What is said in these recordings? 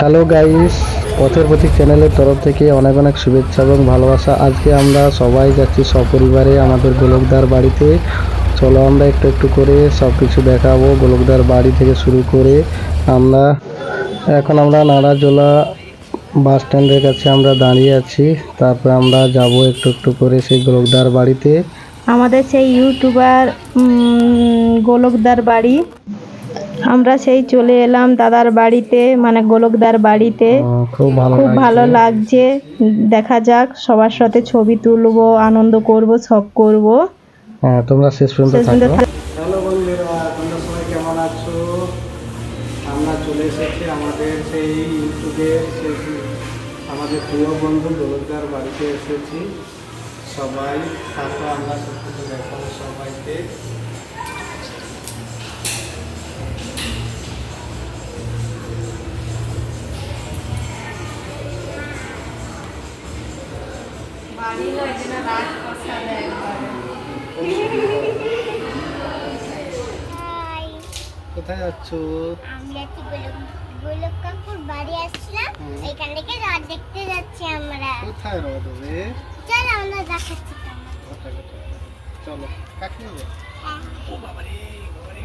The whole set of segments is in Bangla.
হ্যালো গাইস পথের প্রতীক চ্যানেলের তরফ থেকে অনেক অনেক শুভেচ্ছা এবং ভালোবাসা। আজকে আমরা সবাই যাচ্ছি সপরিবারে আমাদের গোলকদার বাড়িতে। চলো আমরা একটু একটু করে সব কিছু দেখাবো গোলকদার বাড়ি থেকে শুরু করে আমরা। এখন আমরা নাড়াজোলা বাস স্ট্যান্ডের কাছে আমরা দাঁড়িয়ে আছি। তারপরে আমরা যাব একটু একটু করে সেই গোলকদার বাড়িতে। আমাদের সেই ইউটিউবার গোলকদার বাড়ি। আমরা সেই চলে এলাম দাদার বাড়িতে মানে গোলকদার বাড়িতে। খুব ভালো খুব লাগছে। ভালো লাগছে। দেখা যাক সবার সাথে ছবি তুলবো আনন্দ করব সব করব। হ্যাঁ তোমরা শেষ পর্যন্ত থাকো। হ্যালো বন্ধুরা তোমরা সবাই কেমন আছো? আমরা চলে এসেছি আমাদের সেই ইউটিউবের সেই আমাদের প্রিয় বন্ধু গোলকদার বাড়িতে এসেছি। সবাই থাকো আমরা সবাইকে। কোথায় যাচ্ছ? আমি আছি গোলক গোলক কাকুর বাড়ি আসছিলাম। হুম। এখান থেকে রথ দেখতে যাচ্ছি আমরা। কোথায় রোদ হবে? চল আমরা দেখাচ্ছি চলো কাকে নেবে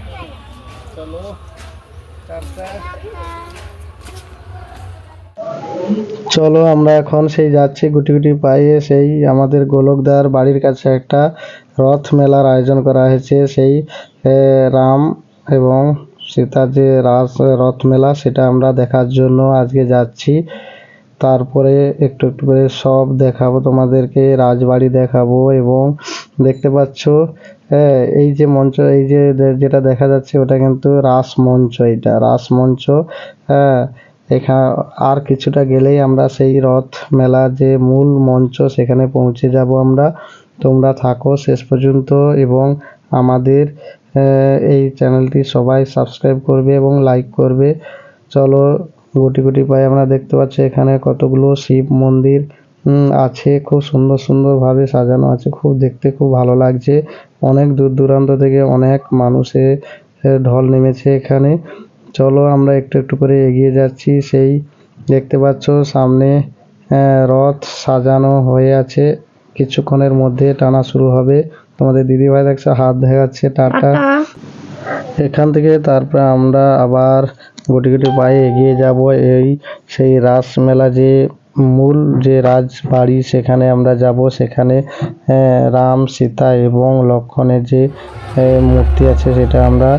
হ্যাঁ। চলো টাটা চলো, আমরা এখন সেই যাচ্ছি গুটি গুটি পায়ে। সেই আমাদের গোলকদার বাড়ির কাছে একটা রথ মেলার আয়োজন করা হয়েছে। সেই রাম এবং সীতার যে রাস, রথ মেলা, সেটা আমরা দেখার জন্য আজকে যাচ্ছি। তারপরে একটু একটু করে সব দেখাবো, তোমাদেরকে রাজবাড়ি দেখাবো এবং দেখতে পাচ্ছ হ্যাঁ এই যে মঞ্চ, এই যে যেটা দেখা যাচ্ছে, ওটা কিন্তু রাস মঞ্চ এটা রাস মঞ্চ হ্যাঁ। এখানে আর কিছুটা গেলেই আমরা সেই রথ মেলা যে মূল মঞ্চ সেখানে পৌঁছে যাব আমরা। তোমরা থাকো শেষ পর্যন্ত এবং আমাদের এই চ্যানেলটি সবাই সাবস্ক্রাইব করবে এবং লাইক করবে। চলো গুটি গুটি পায়ে আমরা দেখতে পাচ্ছি এখানে কতগুলো শিব মন্দির আছে। খুব সুন্দর সুন্দরভাবে সাজানো আছে। খুব দেখতে খুব ভালো লাগছে। অনেক দূর দূরান্ত থেকে অনেক মানুষে এ, ঢল নেমেছে এখানে। চলো আমরা একটু একটু করে এগিয়ে যাচ্ছি। সেই দেখতে পাচ্ছ সামনে রথ সাজানো হয়ে আছে। কিছুক্ষণের মধ্যে টানা শুরু হবে। তোমাদের দিদিভাই দেখছ হাত দেখাচ্ছে টাটা। টাটা। এখান থেকে তারপর আমরা আবার গুটি গুটি পায়ে এগিয়ে যাব। এই সেই রাস মেলা যে মূল যে রাজবাড়ি, সেখানে আমরা যাব। সেখানে রাম, সীতা এবং লক্ষণের যে মূর্তি আছে, সেটা আমরা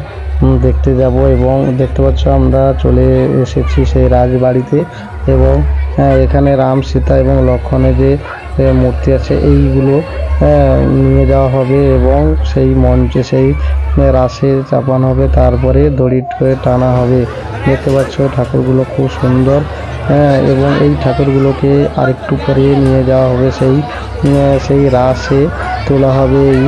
দেখতে যাব এবং দেখতে পাচ্ছ, আমরা চলে এসেছি সেই রাজবাড়িতে। এবং এখানে রাম, সীতা এবং লক্ষণের যে মূর্তি আছে, এইগুলো নিয়ে যাওয়া হবে এবং সেই মঞ্চে সেই রাসে চাপানো হবে। তারপরে দড়ি করে টানা হবে। দেখতে পাচ্ছ, ঠাকুরগুলো খুব সুন্দর এবং এই ঠাকুরগুলোকে আরেকটু পরে নিয়ে যাওয়া হবে। সেই সেই রাসে তোলা হবে এই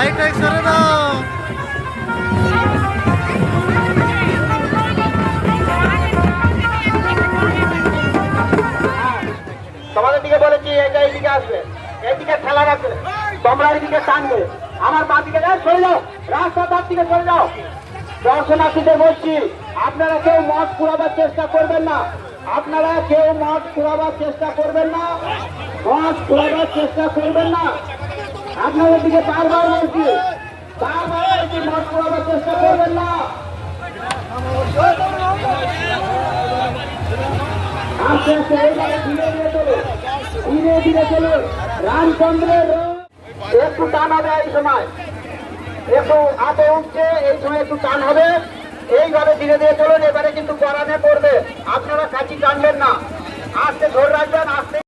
বাইক টাইক সরে দাও। দিকে বলেছি, এইটা এইদিকে আসবে। এইদিকে ঠেলা রাখবে। তোমরা এইদিকে টানবে আমার বাঁ দিকে সরে যাও। রাস্তা তার দিকে সরে যাও। দর্শনার্থীদের বলছি আপনারা কেউ মদ পুরাবার চেষ্টা করবেন না। আপনারা কেউ মদ পুরাবার চেষ্টা করবেন না। মদ পুরাবার চেষ্টা করবেন না। আপনাদের দিকে বারবার বলছি না। একটু টান হবে এই সময়। একটু হাতে উঠছে, এই সময় একটু টান হবে। এইভাবে ধীরে ধীরে চলুন, এবারে কিন্তু গরানে পড়বে। আপনারা কাছি টানবেন না। আস্তে ধরে রাখবেন, আস্তে